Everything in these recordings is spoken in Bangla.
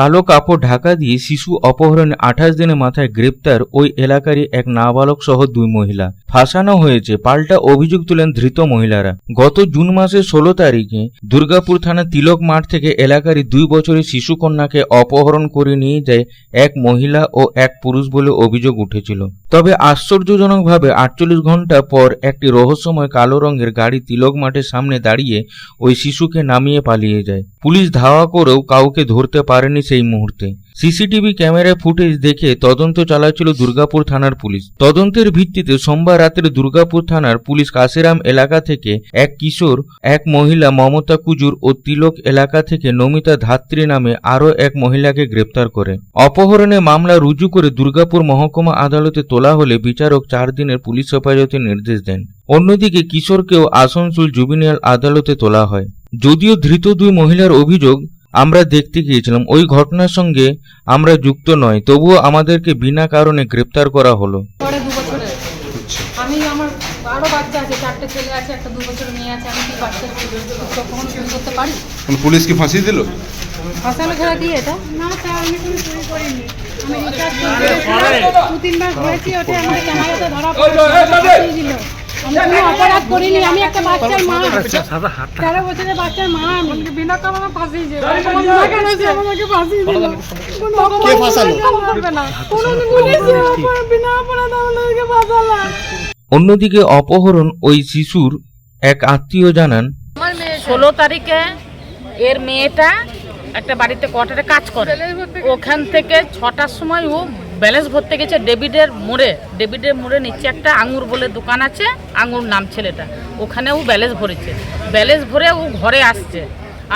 কালো কাপড় ঢাকা দিয়ে শিশু অপহরণে আঠাশ দিনের মাথায় গ্রেপ্তার ওই এলাকারই এক নাবালক সহ দুই মহিলা। ফাঁসানো হয়েছে, পাল্টা অভিযোগ তুলেন ধৃত মহিলারা। গত জুন মাসের ষোলো তারিখে দুর্গাপুর থানা তিলক মাঠ থেকে এলাকারই দুই বছরের শিশু কন্যাকে অপহরণ করে নিয়ে যায় এক মহিলা ও এক পুরুষ বলে অভিযোগ উঠেছিল। তবে আশ্চর্যজনকভাবে আটচল্লিশ ঘণ্টা পর একটি রহস্যময় কালো রঙের গাড়ি তিলক মাঠের সামনে দাঁড়িয়ে ওই শিশুকে নামিয়ে পালিয়ে যায়। পুলিশ ধাওয়া করেও কাউকে ধরতে পারেনি সেই মুহূর্তে। সিসিটিভি ক্যামেরা ফুটেজ দেখে তদন্ত চালাচ্ছিল দুর্গাপুর থানার পুলিশ। তদন্তের ভিত্তিতে সোমবার রাত্রে দুর্গাপুর থানার পুলিশ কাশিরাম এলাকা থেকে এক কিশোর, এক মহিলা মমতা কুজুর ও তিলক এলাকা থেকে নমিতা ধাত্রী নামে আরও এক মহিলাকে গ্রেপ্তার করে। অপহরণে মামলা রুজু করে দুর্গাপুর মহকুমা আদালতে তোলা হলে বিচারক চার দিনের পুলিশ হেফাজতের নির্দেশ দেন। অন্যদিকে কিশোরকেও আসানসোল জুবিনিয়াল আদালতে তোলা হয়। যদিও ধৃত দুই মহিলার অভিযোগ আমরা দেখতে গিয়েছিলাম ওই ঘটনার সঙ্গে আমরা যুক্ত নয় তবুও আমাদেরকে বিনা কারণে গ্রেপ্তার করা হলো। পরে দু বছরে। আমি আমার আরও বাচ্চা আছে চারটে ছেলে আছে একটা দু বছরের মেয়ে আছে আমি কি বাচ্চা কখনো চুরি করতে পারি? পুলিশ কি ফাঁসি দিল? ফাঁসানো খেলা দিয়ে এটা? না স্যার আমি কোনো চুরি করিনি। আমি রিচার্জ দু তিনবার ঘুরেছি ওটা আমাদের ক্যামেরাতে ধরা দিল। আমি কোনো অপরাধ করিনি আমি একটা বাচ্চার মা। তেরো বছরের বাচ্চার মা আমি। বিনা কারণে ফাঁসি যে আমাকে ফাঁসি দিল। কে ফাঁসালো? করবে না। কোনো পুলিশ বিনা অপরাধ আমাদেরকে ফাঁসালো অন্যদিকে অপহরণ ওই শিশুর এক আত্মীয় জানান। ষোলো তারিখে এর মেয়েটা একটা বাড়িতে কোয়ার্টারে কাজ করে। ওখান থেকে ছটার সময় ও ব্যালেন্স ভরতে গেছে ডেভিডের মোড়ে। ডেভিডের মোড়ে নিচে একটা আঙুর বলে দোকান আছে, আঙুর নাম ছেলেটা। ওখানে ও ব্যালেন্স ভরেছে। ব্যালেন্স ভরে ও ঘরে আসছে।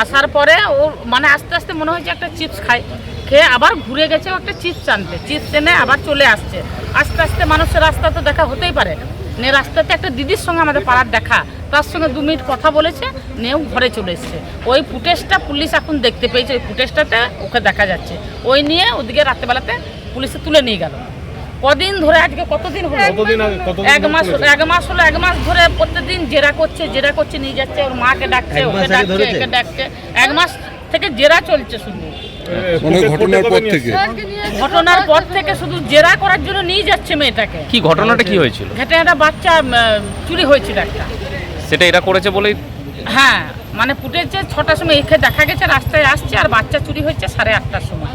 আসার পরে ও মানে আস্তে আস্তে মনে হয়েছে একটা চিপস খায়। খেয়ে আবার ঘুরে গেছে একটা চিপস আনতে। চিপস এনে আবার চলে আসছে। আস্তে আস্তে মানুষের রাস্তা তো দেখা হতেই পারে। নে রাস্তাতে একটা দিদির সঙ্গে আমাদের পাড়ার দেখা। তার সঙ্গে দু মিনিট কথা বলেছে, নিয়েও ঘরে চলে এসছে। ওই ফুটেজটা পুলিশ এখন দেখতে পেয়েছে। ওই ফুটেজটাতে ওকে দেখা যাচ্ছে। ওই নিয়ে ওদিকে রাত্রেবেলাতে পুলিশে তুলে নিয়ে গেল। কদিন ধরে আজকে কতদিন হলো? এক মাস হলো এক মাস হলো এক মাস ধরে প্রত্যেকদিন জেরা করছে জেরা করছে নিয়ে যাচ্ছে ওর মাকে ডাকছে ওকে ডাকছে একে ডাকছে। এক মাস থেকে জেরা চলছে শুধু। মানে ঘটনার পর থেকে? ঘটনার পর থেকে শুধু জেরা করার জন্য নিয়ে যাচ্ছে মেয়েটাকে। কি ঘটনাটা কি হয়েছিল? ঘেটে একটা বাচ্চা চুরি হয়েছিল একটা। সেটা এরা করেছে বলেই? হ্যাঁ মানে ফুটেছে ছটার সময় এখানে দেখা গেছে রাস্তায় আসছে আর বাচ্চা চুরি হয়েছে সাড়ে আটটার সময়।